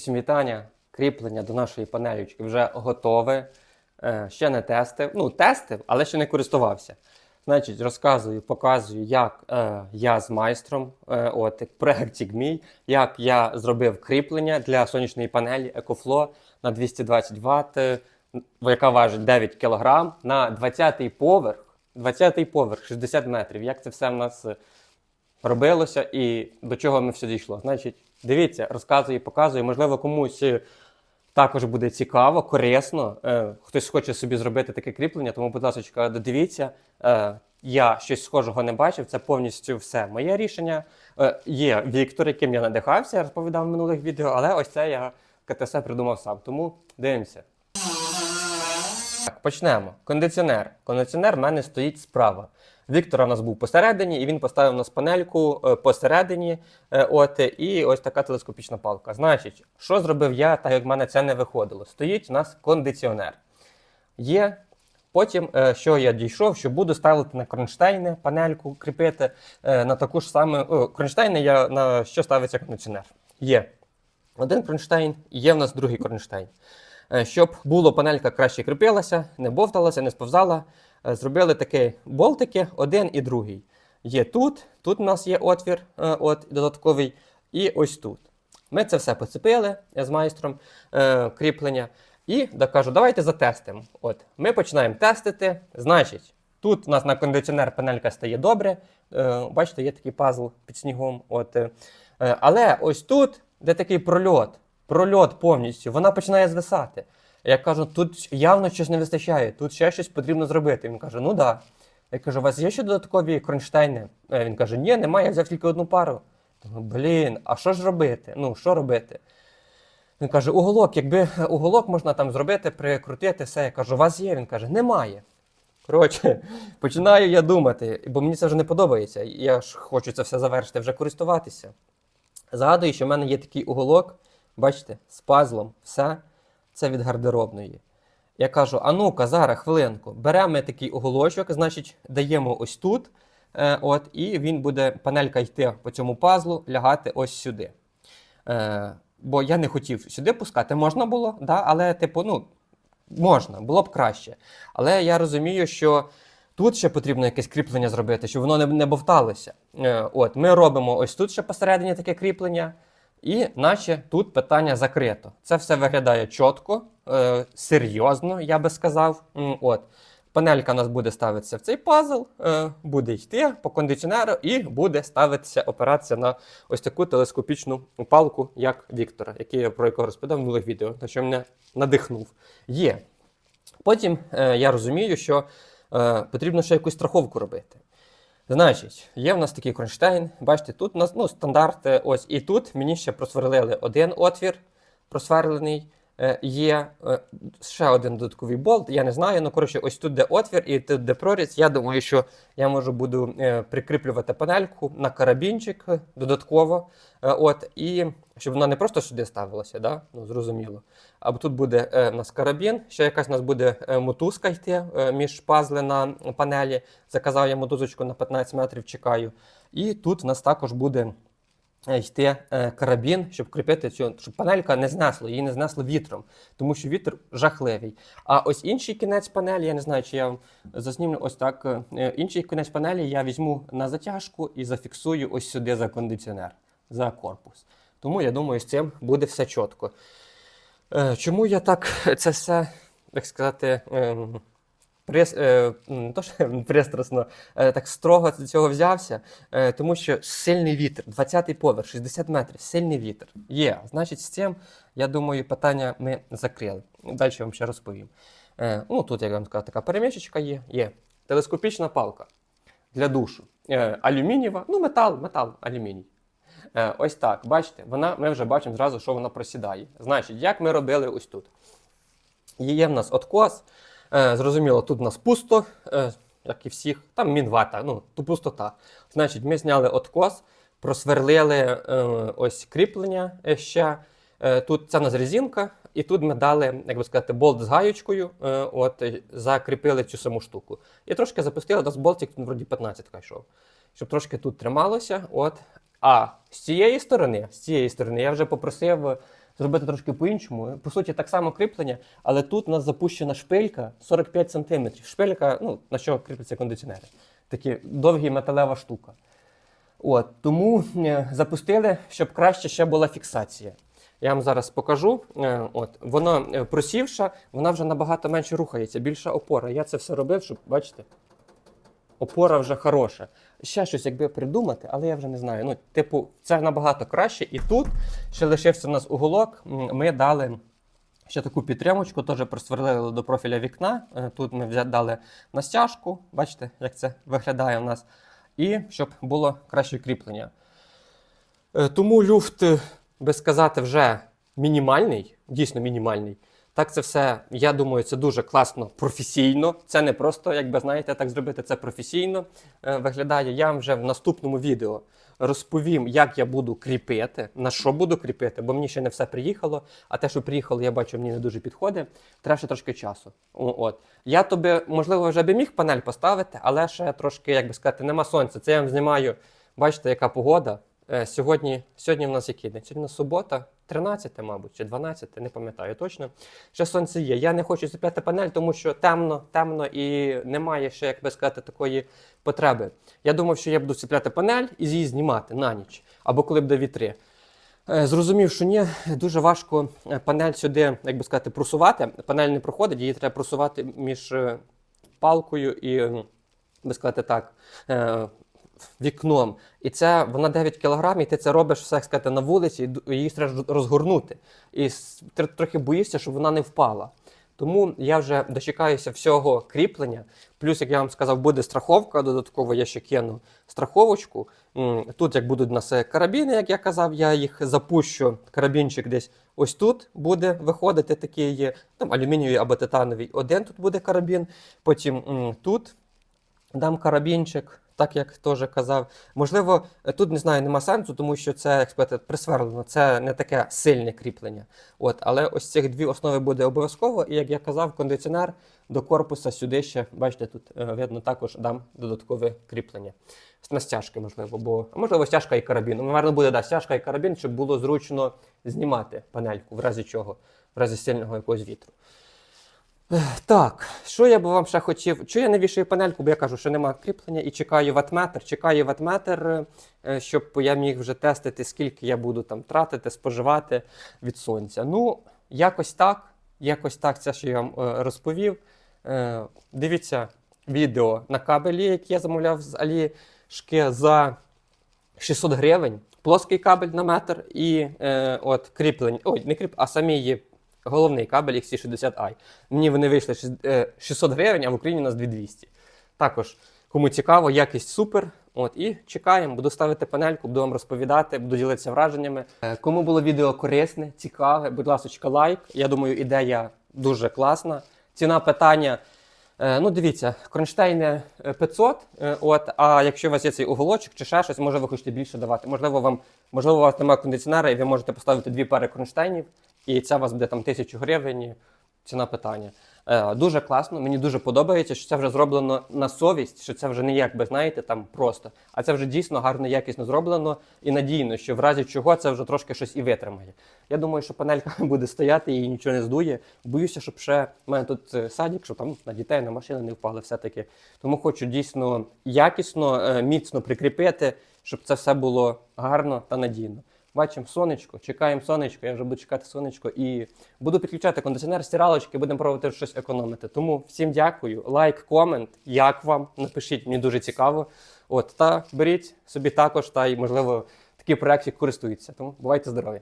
Всім вітання. Кріплення до нашої панелючки вже готове. Е, ще не тестив. Ну, тестив, але ще не користувався. Значить, розказую, показую, як е, я з майстром, е, от проєктик мій, як я зробив кріплення для сонячної панелі EcoFlow на 220 Вт, е, яка важить 9 кг на 20-й поверх. 20-й поверх, 60 метрів. Як це все в нас е, робилося і до чого ми все дійшло. Значить, дивіться, розказую, показую. Можливо, комусь е, також буде цікаво, корисно. Е, хтось хоче собі зробити таке кріплення, тому, будь ласка, додивіться. Е, я щось схожого не бачив, це повністю все моє рішення. Е, є Віктор, яким я надихався, я розповідав в минулих відео, але ось це я КТС придумав сам. Тому дивимося. Так, почнемо. Кондиціонер. Кондиціонер в мене стоїть справа. Віктор у нас був посередині, і він поставив у нас панельку е, посередині. е, От, і ось така телескопічна палка. Значить, що зробив я, так як в мене це не виходило? Стоїть у нас кондиціонер. Є. Потім, е, що я дійшов, що буду ставити на кронштейни панельку, кріпити на таку ж саме. О, кронштейни я на що ставиться кондиціонер. Є один кронштейн, є в нас другий кронштейн. Щоб було панелька краще кріпилася, не бовталася, не сповзала. Е, Зробили такі болтики, один і другий. Є тут, тут у нас є отвір, е, от додатковий, і ось тут. Ми це все поцепили з майстром е, кріплення. І да, кажу, давайте затестимо. От, ми починаємо тестити. Значить, тут у нас на кондиціонер панелька стає добре. Е, бачите, є такий пазл під снігом. От, е, але ось тут, де такий прольот, прольот повністю, вона починає звисати. Я кажу, тут явно щось не вистачає, тут ще щось потрібно зробити. Він каже, ну да. Я кажу, у вас є ще додаткові кронштейни? Е, Він каже, ні, немає, я взяв тільки одну пару. Думаю, блін, а що ж робити? Ну, що робити? Він каже, уголок, якби уголок можна там зробити, прикрутити все. Я кажу, у вас є? Він каже, немає. Коротше, починаю я думати, бо мені це вже не подобається. Я ж хочу це все завершити, вже користуватися. Згадую, що в мене є такий уголок, бачите, з пазлом, все це від гардеробної. Я кажу: а ну-ка, зараз, хвилинку, беремо такий уголочок, значить, даємо ось тут, е, от, і він буде панелька йти по цьому пазлу, лягати ось сюди. Е, бо я не хотів сюди пускати, можна було, да, але, типу, ну, можна, було б краще. Але я розумію, що тут ще потрібно якесь кріплення зробити, щоб воно не, не бовталося. Е, от, ми робимо ось тут ще посередині таке кріплення. І наче тут питання закрито. Це все виглядає чітко, е, серйозно, я би сказав. От. Панелька у нас буде ставитися в цей пазл, е, буде йти по кондиціонеру і буде ставитися, опиратися на ось таку телескопічну палку, як Віктора, який я про якого розповідав в минулих відео, на що мене надихнув. Є. Потім е, я розумію, що е, потрібно ще якусь страховку робити. Значить, є в нас такий кронштейн. Бачите, тут у нас ну, стандарт. е, Ось і тут мені ще просверлили один отвір просверлений. Е, Є е, ще один додатковий болт. Я не знаю. Ну коротше, ось тут де отвір і тут де проріз. Я думаю, що я можу буду е, прикріплювати панельку на карабінчик додатково. От, і щоб вона не просто сюди ставилася, да? ну, зрозуміло. А тут буде е, у нас карабін, ще якась у нас буде мотузка йти е, між пазли на панелі. Заказав я мотузочку на 15 метрів, чекаю. І тут у нас також буде йти е, карабін, щоб кріпити цю, щоб панелька не знесло, її не знесло вітром, тому що вітер жахливий. А ось інший кінець панелі, я не знаю, чи я заснімлю ось так. е, Інший кінець панелі я візьму на затяжку і зафіксую ось сюди за кондиціонер, за корпус. Тому я думаю, з цим буде все чітко. Е, Чому я так це все, так сказати, прис, е, не то, що пристрасно, е, так строго до цього взявся? Е, Тому що сильний вітер, 20-й поверх, 60 метрів, сильний вітер. Є. Значить, з цим, я думаю, питання ми закрили. Далі вам ще розповім. Е, Ну, тут, як вам сказав, така перемішечка є. Є телескопічна палка для душу. Е, Алюмінієва, ну, метал, метал, алюміній. Е, Ось так, бачите, вона, ми вже бачимо зразу, що вона просідає. Значить, як ми робили ось тут? Є в нас откос. Е, зрозуміло, тут у нас пусто, е, як і всіх, там мінвата, ну, тут пустота. Значить, ми зняли откос, просверлили е, ось кріплення ще. Тут це у нас резинка, і тут ми дали, як би сказати, болт з гаючкою, от, закріпили цю саму штуку. І трошки запустили, у нас болтик, ну, вроді 15 йшов. Щоб трошки тут трималося. От. А з цієї сторони, з цієї сторони, я вже попросив зробити трошки по-іншому. По суті, так само кріплення, але тут у нас запущена шпилька 45 см. Шпилька, ну, на що кріпляться кондиціонери. Такі довгі металева штука. От, тому е, запустили, щоб краще ще була фіксація. Я вам зараз покажу. Е, От, воно е, просівша, вона вже набагато менше рухається, більша опора. Я це все робив, щоб бачите, опора вже хороша. Ще щось якби придумати, але я вже не знаю. Ну, типу, це набагато краще. І тут ще лишився у нас уголок. Ми дали ще таку підтримочку, теж просверлили до профіля вікна. Е, Тут ми дали на стяжку. Бачите, як це виглядає у нас. І щоб було краще кріплення. Е, Тому люфт, е, би сказати, вже мінімальний, дійсно мінімальний. Так, це все, я думаю, це дуже класно професійно. Це не просто, як би знаєте, так зробити це професійно е, виглядає. Я вам вже в наступному відео розповім, як я буду кріпити, на що буду кріпити, бо мені ще не все приїхало. А те, що приїхало, я бачу, мені не дуже підходить. Треба ще трошки часу. О, От. Я тобі, можливо, вже би міг панель поставити, але ще трошки, як би сказати, нема сонця. Це я вам знімаю. Бачите, яка погода. Е, Сьогодні, сьогодні в нас який день? Сьогодні субота, 13, мабуть, чи 12, не пам'ятаю точно. Ще сонце є. Я не хочу зіп'яти панель, тому що темно, темно і немає ще, як би сказати, такої потреби. Я думав, що я буду ціпляти панель і її знімати на ніч, або коли буде вітри. Е, Зрозумів, що ні, дуже важко е, панель сюди, як би сказати, просувати. Панель не проходить, її треба просувати між палкою і, би сказати так, вікном. І це вона 9 кг, і ти це робиш все сказати, на вулиці, і її треба розгорнути. І ти трохи боїшся, щоб вона не впала. Тому я вже дочекаюся всього кріплення. Плюс, як я вам сказав, буде страховка. Додатково я ще кину страховочку. Тут, як будуть у нас е, карабіни, як я казав, я їх запущу. Карабінчик десь ось тут буде виходити такий там алюмінієвий або титановий. Один тут буде карабін. Потім тут дам карабінчик, так як теж казав. Можливо, е, тут не знаю, нема сенсу, тому що це як сказати, присверлено, це не таке сильне кріплення. От, але ось цих дві основи буде обов'язково. І як я казав, кондиціонер до корпуса сюди ще, бачите, тут е, видно також дам додаткове кріплення. На стяжки, можливо, бо можливо стяжка і карабін. Ну, Наверно, буде да, стяжка і карабін, щоб було зручно знімати панельку, в разі чого, в разі сильного якогось вітру. Так, що я би вам ще хотів? Чого я не вішаю панельку, бо я кажу, що немає кріплення і чекаю ватметр. Чекаю ватметр, е, щоб я міг вже тестити, скільки я буду там тратити, споживати від сонця. Ну, якось так. Якось так, це що я вам е, розповів. Е, Дивіться відео на кабелі, який я замовляв з Алішки за 600 гривень. Плоский кабель на метр і е, от кріплення. Ой, не кріп, а самі є головний кабель XC60i. Мені вони вийшли шіс- е, 600 гривень, а в Україні у нас 2200. Також, кому цікаво, якість супер. От, і чекаємо, буду ставити панельку, буду вам розповідати, буду ділитися враженнями. Е, Кому було відео корисне, цікаве, будь ласка, лайк. Я думаю, ідея дуже класна. Ціна питання. Е, Ну, дивіться, кронштейни е, 500, е, от, а якщо у вас є цей уголочок чи ще щось, може ви хочете більше давати. Можливо, вам, можливо, у вас немає кондиціонера, і ви можете поставити дві пари кронштейнів, і це вас буде там тисячу гривень. Ціна питання. Е, дуже класно, мені дуже подобається, що це вже зроблено на совість, що це вже не як би знаєте, там просто, а це вже дійсно гарно, якісно зроблено і надійно, що в разі чого це вже трошки щось і витримає. Я думаю, що панелька буде стояти і нічого не здує. Боюся, щоб ще в мене тут е, садик, щоб там на дітей, на машини не впали все-таки. Тому хочу дійсно якісно, е, міцно прикріпити, щоб це все було гарно та надійно. Бачимо сонечко, чекаємо сонечко, я вже буду чекати сонечко і буду підключати кондиціонер, стиралочки, будемо пробувати щось економити. Тому всім дякую, лайк, комент, як вам, напишіть, мені дуже цікаво. От, та беріть собі також, та й, можливо, такі проекти користуються. Тому бувайте здорові!